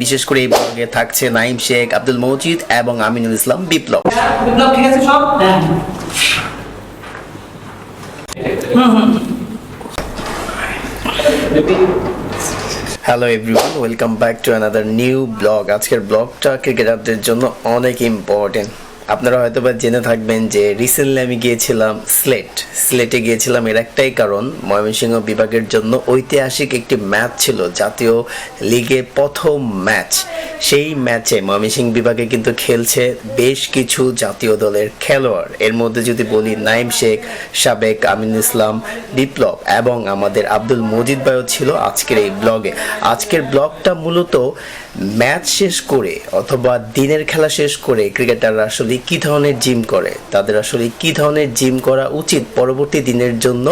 বিশেষ করে এই ব্লগে থাকছে নাইম শেখ আব্দুল মজিদ এবং আমিনুল ইসলাম বিপ্লব। বিপ্লব ঠিক আছে সব? হ্যাঁ। Hello everyone welcome back to another new blog আজকের ব্লগটা ক্রিকেটারদের জন্য অনেক ইম্পর্টেন্ট আপনারা হয়তো বা জেনে থাকবেন যে রিসেন্টলি আমি গিয়েছিলাম স্লেট। স্লেটে গিয়েছিলাম এর একটাই কারণ, ময়মনসিংহ বিভাগের জন্য ঐতিহাসিক একটি ম্যাচ ছিল, জাতীয় লিগে প্রথম ম্যাচ। সেই ম্যাচে ময়মনসিংহ বিভাগে কিন্তু খেলছে বেশ কিছু জাতীয় দলের খেলোয়াড়। এর মধ্যে যদি বলি নাইম শেখ, সাবেক আমিন ইসলাম, বিপ্লব এবং আমাদের আব্দুল মজিদ ভাইও ছিল আজকের এই ব্লগে। আজকের ব্লগটা মূলত ম্যাচ শেষ করে অথবা দিনের খেলা শেষ করে ক্রিকেটাররা আসলে কি ধরনের জিম করে? তাদের আসলে কি ধরনের জিম করা উচিত পরবর্তী দিনের জন্য?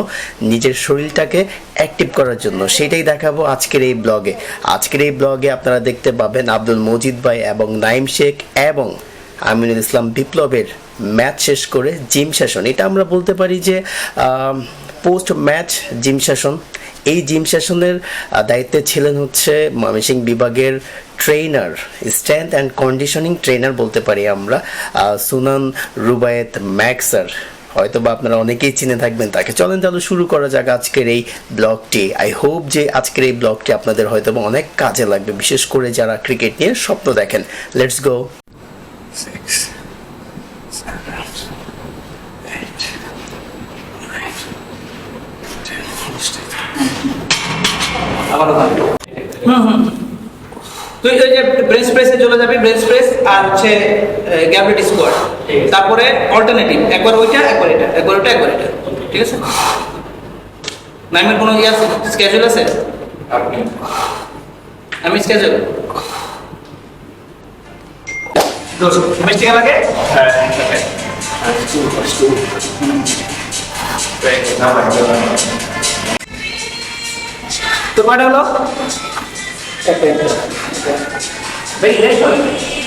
নিজের শরীরটাকে অ্যাক্টিভ করার জন্য। সেটাই দেখাবো আজকের এই ব্লগে। আজকের এই ব্লগে আপনারা দেখতে পাবেন আব্দুল মজিদ ভাই এবং নাইম শেখ এবং আমিনুল ইসলাম বিপ্লবের ম্যাচ শেষ করে জিম সেশন। এটা আমরা বলতে পারি যে পোস্ট ম্যাচ জিম সেশন। এই জিম সেশনের দায়িত্বে ছিলেন হচ্ছে ময়মনসিংহ বিভাগের trainer strength and conditioning trainer বলতে পারি আমরা সুনান রুবায়েত ম্যাক্সার হয়তো বা আপনারা অনেকেই চিনে থাকবেন তাকে। চলেন তাহলে শুরু করা যাক আজকের এই ব্লগটি। আই হোপ যে আজকের এই ব্লগটি আপনাদের হয়তো বা অনেক কাজে লাগবে বিশেষ করে যারা ক্রিকেট নিয়ে স্বপ্ন দেখেন। লেটস গো six, আবারও ভালো তুই ওই যে ব্রেঞ্চ প্রেসে চলে যাবি ব্রেঞ্চ প্রেস আর হচ্ছে গ্যাভিটি স্কোয়াড তারপরে অল্টারনেটিভ একবার ওইটা একবার এটা একবার ওইটা একবার এটা। ঠিক আছে? নাইমের কোনো ইয়ে আছে? স্কেজুল আছে? আমি স্কেজুল মিষ্টি লাগে তো কয়টা হলো?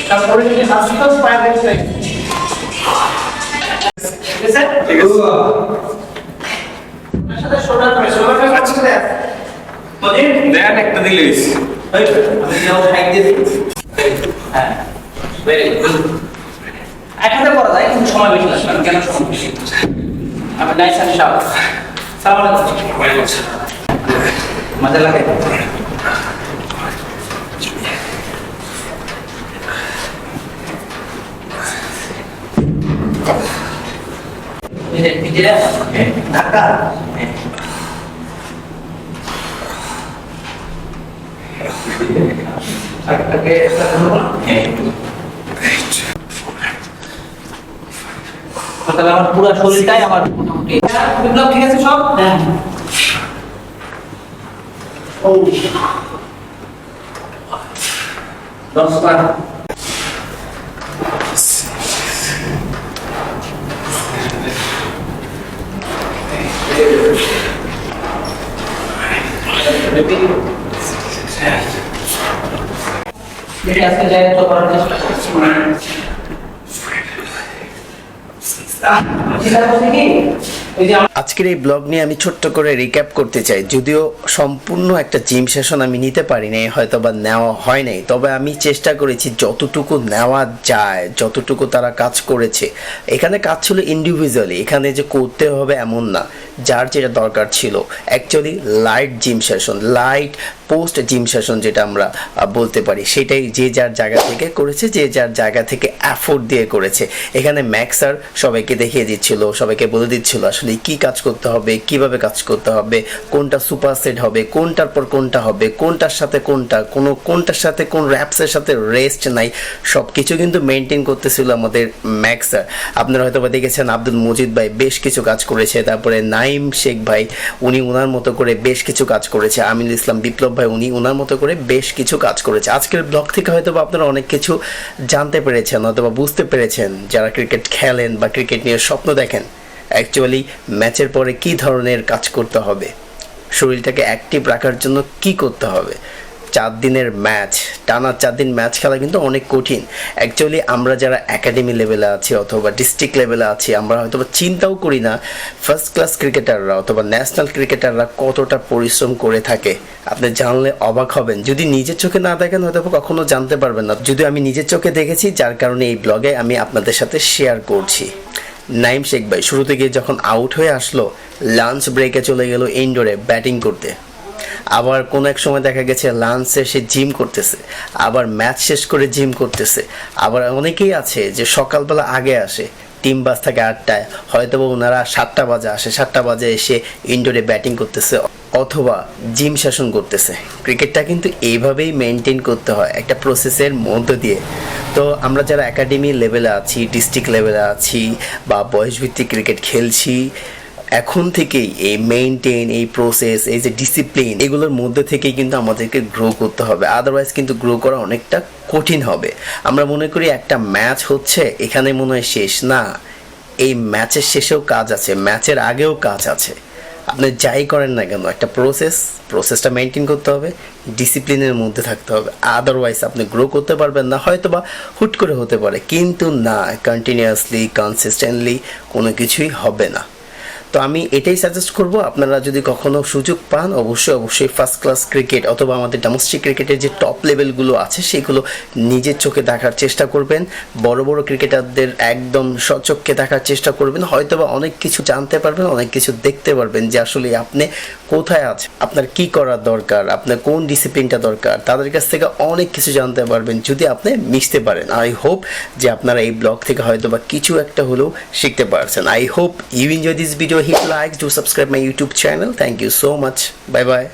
তারপরে যদি পায়ে ঠিক আছে? ঠিক আছে দেন একটা দিলে হ্যাঁ? ভেরি গুড করা যায় কিন্তু সময় বেশি লাগবে না। কেন সময় বেশি? আমি নাইস অ্যান্ড শার্প সালাম আলাইকুম। মজা লাগে। আগে করব তাহলে আমার পুরো শরীরটাই আমার মোটামুটি। বিপ্লব ঠিক আছে সব? হ্যাঁ। ও দশ বার যেটা আজকে যাই তো করার চেষ্টা করছি চিন্তা করছি কি আজকের এই ব্লগ নিয়ে আমি ছোট্ট করে রিক্যাপ করতে চাই। যদিও সম্পূর্ণ একটা জিম সেশন আমি নিতে পারি নাই হয়তো বা নেওয়া হয় নাই। তবে আমি চেষ্টা করেছি যতটুকু নেওয়া যায়, যতটুকু তারা কাজ করেছে। এখানে কাজ ছিল ইন্ডিভিজুয়ালি এখানে যে করতে হবে এমন না। যার যেটা দরকার ছিল actually light gym session light post gym session যেটা আমরা বলতে পারি। সেটাই যে যার জায়গা থেকে করেছে, যে যার জায়গা থেকে অ্যাফোর্ড দিয়ে করেছে। এখানে ম্যাক্সার সবাইকে দেখিয়ে দিচ্ছিল, সবাইকে বলে দিচ্ছিল আসলে কি কাজ করতে হবে, কীভাবে কাজ করতে হবে, কোনটা সুপার সেট হবে, কোনটার পর কোনটা হবে, কোনটার সাথে কোনটা, কোনো, কোনটার সাথে কোন র্যাপসের সাথে রেস্ট নাই সব কিছু কিন্তু মেনটেন করতেছিল আমাদের ম্যাক্সার আপনারা হয়তো দেখেছেন আব্দুল মজিদ ভাই বেশ কিছু কাজ করেছে, তারপরে নাইম শেখ ভাই, উনি ওনার মতো করে বেশ কিছু কাজ করেছে, আমিনুল ইসলাম বিপ্লব ভাই, উনি ওনার মতো করে বেশ কিছু কাজ করেছে। আজকের ব্লগ থেকে হয়তো আপনারা অনেক কিছু জানতে পেরেছেন, অথবা বুঝতে পেরেছেন, যারা ক্রিকেট খেলেন বা ক্রিকেট নিয়ে স্বপ্ন দেখেন। অ্যাকচুয়ালি ম্যাচের পরে কি ধরনের কাজ করতে হবে? শরীরটাকে অ্যাক্টিভ রাখার জন্য কি করতে হবে? চার দিনের ম্যাচ টানা চার দিন ম্যাচ খেলা কিন্তু অনেক কঠিন। অ্যাকচুয়ালি আমরা যারা একাডেমি লেভেলে আছি অথবা ডিস্ট্রিক্ট লেভেলে আছি, আমরা হয়তো চিন্তাও করি না ফার্স্ট ক্লাস ক্রিকেটাররা অথবা ন্যাশনাল ক্রিকেটাররা কতটা পরিশ্রম করে থাকে। আপনি জানলে অবাক হবেন। যদি নিজের চোখে না দেখেন, হয়তো কখনো জানতে পারবেন না। যদি আমি নিজের চোখে দেখেছি, যার কারণে এই ব্লগে আমি আপনাদের সাথে শেয়ার করছি। নাইম শেখ ভাই, শুরু থেকে যখন আউট হয়ে আসলো লাঞ্চ ব্রেকে চলে গেল ইনডোরে ব্যাটিং করতে। আবার কোন এক সময় দেখা গেছে লাঞ্চে সে জিম করতেছে, আবার ম্যাচ শেষ করে জিম করতেছে। আবার অনেকেই আছে যে সকালবেলা আগে আসে টিম বাস থাকে আটটায় হয়তো ওনারা সাতটা বাজে আসে, সাতটা বাজে এসে ইনডোরে ব্যাটিং করতেছে। অথবা জিম শাসন করতেছে। ক্রিকেটটা কিন্তু এইভাবেই মেনটেন করতে হয় একটা প্রসেসের মধ্য দিয়ে। তো আমরা যারা একাডেমি লেভেলে আছি ডিস্ট্রিক্ট লেভেলে আছি বা বয়সভিত্তিক ক্রিকেট খেলছি, এখন থেকেই এই মেনটেন এই প্রসেস এই যে ডিসিপ্লিন এগুলোর মধ্যে থেকেই কিন্তু আমাদেরকে গ্রো করতে হবে। আদারওয়াইজ কিন্তু গ্রো করা অনেকটা কঠিন হবে। আমরা মনে করি একটা ম্যাচ হচ্ছে, এখানে মনে হয় শেষ। না, এই ম্যাচের শেষেও কাজ আছে ম্যাচের আগেও কাজ আছে। আপনি যাই করেন না কেন, একটা প্রসেস প্রসেসটা মেনটেন করতে হবে ডিসিপ্লিনের মধ্যে থাকতে হবে। আদারওয়াইজ আপনি গ্রো করতে পারবেন না হয়তো বা হুট করে হতে পারে, কিন্তু না কন্টিনিউয়াসলি কনসিস্টেন্টলি কোনো কিছুই হবে না। তো আমি এটাই সাজেস্ট করব, আপনারা যদি কখনো সুযোগ পান, অবশ্যই অবশ্যই ফার্স্ট ক্লাস ক্রিকেট অথবা আমাদের ডোমেস্টিক ক্রিকেটের যে টপ লেভেলগুলো আছে, সেগুলো নিজের চোখে দেখার চেষ্টা করবেন। বড় বড় ক্রিকেটারদের একদম সচক্ষে দেখার চেষ্টা করবেন। হয়তোবা অনেক কিছু জানতে পারবেন, অনেক কিছু দেখতে পারবেন যে আসলে আপনি কোথায় আছেন, আপনার কি করার দরকার, আপনার কোন ডিসিপ্লিনটা দরকার, তাদের কাছ থেকে অনেক কিছু জানতে পারবেন যদি আপনি মিশতে পারেন। আই হোপ যে আপনারা এই ব্লগ থেকে হয়তো বা কিছু একটা হলেও শিখতে পারছেন। I hope you enjoy this video hit like, do subscribe my YouTube channel. Thank you so much. Bye bye.